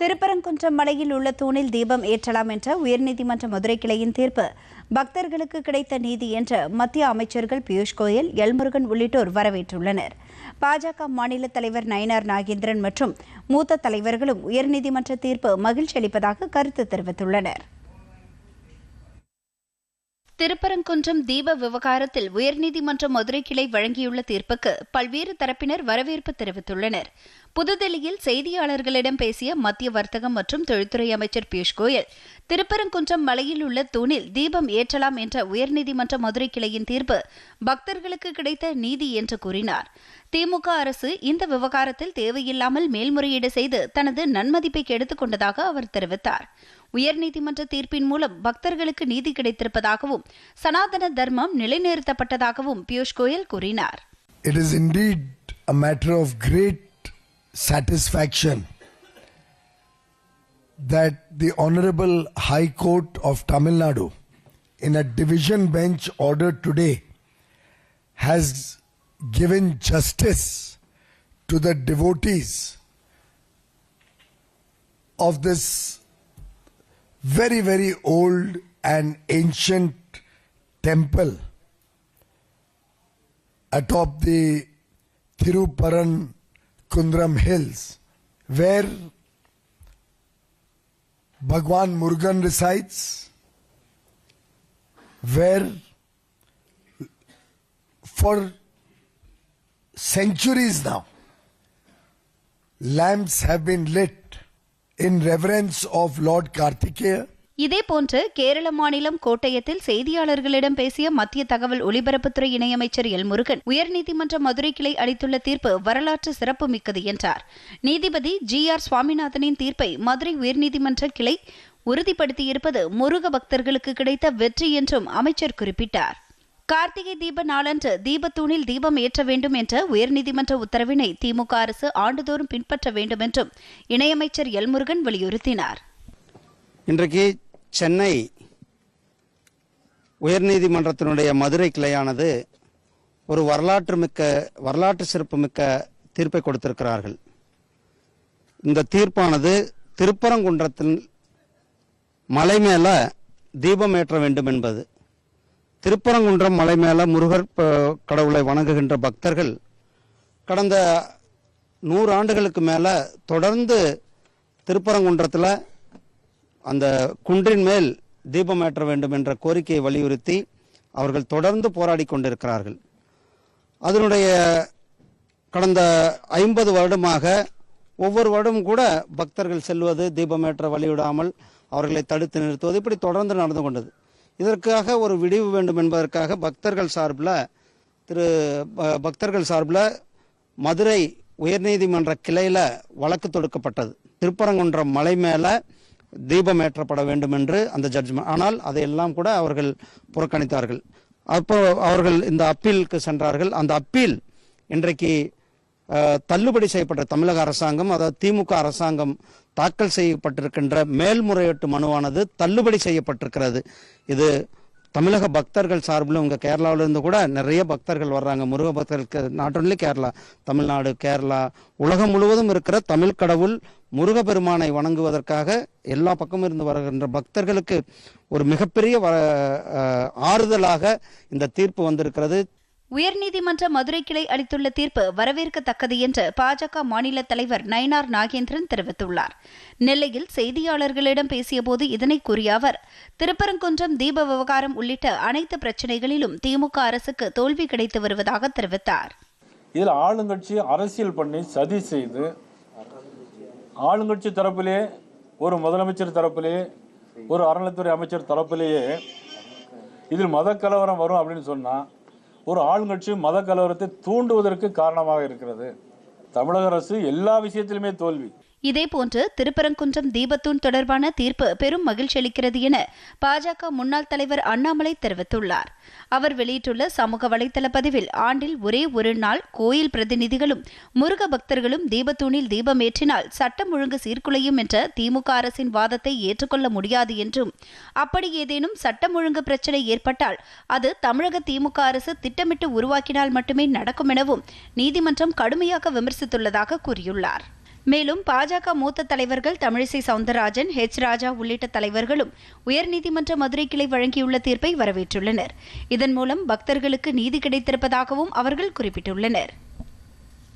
திருப்பரங்குன்றம் மலையில் உள்ள தூணில் தீபம் ஏற்றலாம் என்ற உயர்நீதிமன்ற மதுரை கிளையின் தீர்ப்பு. பக்தர்களுக்கு கிடைத்த நீதி என்ற மத்திய அமைச்சர்கள் பியூஷ் கோயல் எல்முருகன் உள்ளிட்டோர் வரவேற்றுள்ளனர். பாஜக மாநில தலைவர் நயனார் நாகேந்திரன் மற்றும் மூத்த தலைவர்களும் உயர்நீதிமன்ற தீர்ப்பு மகிழ்ச்சி அளிப்பதாக கருத்து தெரிவித்துள்ளனர். திருப்பரங்குன்றம் தீப விவகாரத்தில் உயர்நீதிமன்ற மதுரை கிளை வழங்கியுள்ள தீர்ப்புக்கு பல்வேறு தரப்பினர் வரவேற்பு தெரிவித்துள்ளனர். புதுதில்லியில் செய்தியாளர்களிடம் பேசிய மத்திய வர்த்தகம் மற்றும் தொழில்துறை அமைச்சர் பியூஷ் கோயல் திருப்பரங்குன்றம் மலையில் உள்ள தூணில் தீபம் ஏற்றலாம் என்ற உயர்நீதிமன்ற மதுரை கிளையின் தீர்ப்பு பக்தர்களுக்கு கிடைத்த நீதி என்று கூறினார். திமுக அரசு இந்த விவகாரத்தில் தேவையில்லாமல் மேல்முறையீடு செய்து தனது நன்மதிப்பை கெடுத்துக் கொண்டதாக அவர் தெரிவித்தார். உயர்நீதிமன்ற தீர்ப்பின் மூலம் பக்தர்களுக்கு நீதி கிடைத்திருப்பதாகவும் சனாதன தர்மம் நிலைநிறுத்தப்பட்டதாகவும் பியூஷ் கோயல் கூறினார் It is indeed a matter of great satisfaction that the Honorable High Court of Tamil Nadu, in a division bench order today, has given justice to the devotees of this very, very old and ancient temple atop the Thiruparan Kundram Hills, where Bhagwan Murugan resides, where for centuries now lamps have been lit in reverence of Lord Kartikeya. இதேபோன்று கேரள மாநிலம் கோட்டயத்தில் செய்தியாளர்களிடம் பேசிய மத்திய தகவல் ஒலிபரப்புத்துறை இணையமைச்சர் L Murugan உயர்நீதிமன்ற மதுரை கிளை அளித்துள்ள தீர்ப்பு வரலாற்று சிறப்புமிக்கது என்றார் நீதிபதி ஜி ஆர் சுவாமிநாதனின் தீர்ப்பை மதுரை உயர்நீதிமன்ற கிளை உறுதிப்படுத்தியிருப்பது முருக பக்தர்களுக்கு கிடைத்த வெற்றி என்றும் அமைச்சர் குறிப்பிட்டார் கார்த்திகை தீப நாளன்று தீபத்தூணில் தீபம் ஏற்ற வேண்டும் என்ற உயர்நீதிமன்ற உத்தரவினை திமுக அரசு ஆண்டுதோறும் பின்பற்ற வேண்டும் என்றும் இணையமைச்சர் எல்முருகன் வலியுறுத்தினார். இன்றைக்கு சென்னை உயர்நீதிமன்றத்தினுடைய மதுரை கிளையானது ஒரு வரலாற்று மிக்க வரலாற்று சிறப்புமிக்க தீர்ப்பை கொடுத்திருக்கிறார்கள். இந்த தீர்ப்பானது திருப்பரங்குன்றத்தின் மலை மேல தீபம் ஏற்ற வேண்டும் என்பது. திருப்பரங்குன்றம் மலை மேல முருகர் கடவுளை வணங்குகின்ற பக்தர்கள் கடந்த நூறு ஆண்டுகளுக்கு மேல தொடர்ந்து திருப்பரங்குன்றத்தில் அந்த குன்றின் மேல் தீபம் ஏற்ற வேண்டும் என்ற கோரிக்கையை வலியுறுத்தி அவர்கள் தொடர்ந்து போராடி கொண்டிருக்கிறார்கள். அதனுடைய கடந்த ஐம்பது வருடமாக ஒவ்வொரு வருடமும் கூட பக்தர்கள் செல்வது தீபமேற்ற வழிவிடாமல் அவர்களை தடுத்து நிறுத்துவது இப்படி தொடர்ந்து நடந்து கொண்டது. இதற்காக ஒரு விடிவு வேண்டும் என்பதற்காக பக்தர்கள் சார்பில் திரு ப- பக்தர்கள் சார்பில் மதுரை உயர்நீதிமன்ற கிளையில் வழக்கு தொடுக்கப்பட்டது. திருப்பரங்குன்றம் மலை மேலே தீபம் ஏற்றப்பட வேண்டும் என்று அந்த ஜட்ஜ்மெண்ட் ஆனால் அதையெல்லாம் கூட அவர்கள் புறக்கணித்தார்கள். அப்போ அவர்கள் இந்த அப்பீலுக்கு சென்றார்கள். அந்த அப்பீல் இன்றைக்கு தள்ளுபடி செய்யப்பட்ட தமிழக அரசாங்கம் அதாவது திமுக அரசாங்கம் தாக்கல் செய்யப்பட்டிருக்கின்ற மேல்முறையீட்டு மனுவானது தள்ளுபடி செய்யப்பட்டிருக்கிறது. இது தமிழக பக்தர்கள் சார்பில் இங்கே கேரளாவிலேருந்து கூட நிறைய பக்தர்கள் வர்றாங்க. முருக பக்தர்களுக்கு நாட் ஒன்லி கேரளா தமிழ்நாடு கேரளா உலகம் முழுவதும் இருக்கிற தமிழ் கடவுள் முருகப்பெருமானை வணங்குவதற்காக எல்லா பக்கமும் இருந்து வருகின்ற பக்தர்களுக்கு ஒரு மிகப்பெரிய வ- ஆறுதலாக இந்த தீர்ப்பு வந்திருக்கிறது. உயர்நீதிமன்ற மதுரை கிளை அளித்துள்ள தீர்ப்பு வரவேற்கத்தக்கது என்று பாஜக மாநில தலைவர் நயனார் நாகேந்திரன் தெரிவித்துள்ளார். நெல்லையில் செய்தியாளர்களிடம் பேசியபோது இதனை கூறிய அவர் திருப்பரங்குன்றம் தீப விவகாரம் உள்ளிட்ட அனைத்து பிரச்சினைகளிலும் திமுக அரசுக்கு தோல்வி கிடைத்து வருவதாக தெரிவித்தார். இதில் ஆளுங்கட்சி அரசியல் பண்ணி சதி செய்து ஆளுங்கட்சி தரப்பிலே ஒரு முதலமைச்சர் தரப்பிலே ஒரு அறநிலைத்துறை அமைச்சர் தரப்பிலேயே இதில் மத கலவரம் வரும் அப்படின்னு சொன்னால் ஒரு ஆளுங்கட்சி மத கலவரத்தை தூண்டுவதற்கு காரணமாக இருக்கிறது. தமிழக அரசு எல்லா விஷயத்திலுமே தோல்வி. இதேபோன்று திருப்பரங்குன்றம் தீபத்தூண் தொடர்பான தீர்ப்பு பெரும் மகிழ்ச்சி அளிக்கிறது என பாஜக முன்னாள் தலைவர் அண்ணாமலை தெரிவித்துள்ளார். அவர் வெளியிட்டுள்ள சமூக வலைதள பதிவில் ஆண்டில் ஒரே ஒரு நாள் கோயில் பிரதிநிதிகளும் முருக பக்தர்களும் தீபத்தூணில் தீபம் ஏற்றினால் சட்டம் ஒழுங்கு சீர்குலையும் என்ற திமுக அரசின் வாதத்தை ஏற்றுக்கொள்ள முடியாது என்றும் அப்படி ஏதேனும் சட்டம் ஒழுங்கு பிரச்சனை ஏற்பட்டால் அது தமிழக திமுக அரசு திட்டமிட்டு உருவாக்கினால் மட்டுமே நடக்கும் எனவும் நீதிமன்றம் கடுமையாக விமர்சித்துள்ளதாக கூறியுள்ளார். மேலும் பாஜக மூத்த தலைவர்கள் தமிழிசை சவுந்தரராஜன் ஹெச் ராஜா உள்ளிட்ட தலைவர்களும் உயர்நீதிமன்ற மதுரை கிளை வழங்கியுள்ள தீர்ப்பை வரவேற்றுள்ளனர். இதன் மூலம் பக்தர்களுக்கு நீதி கிடைத்திருப்பதாகவும் அவர்கள் குறிப்பிட்டுள்ளனர்.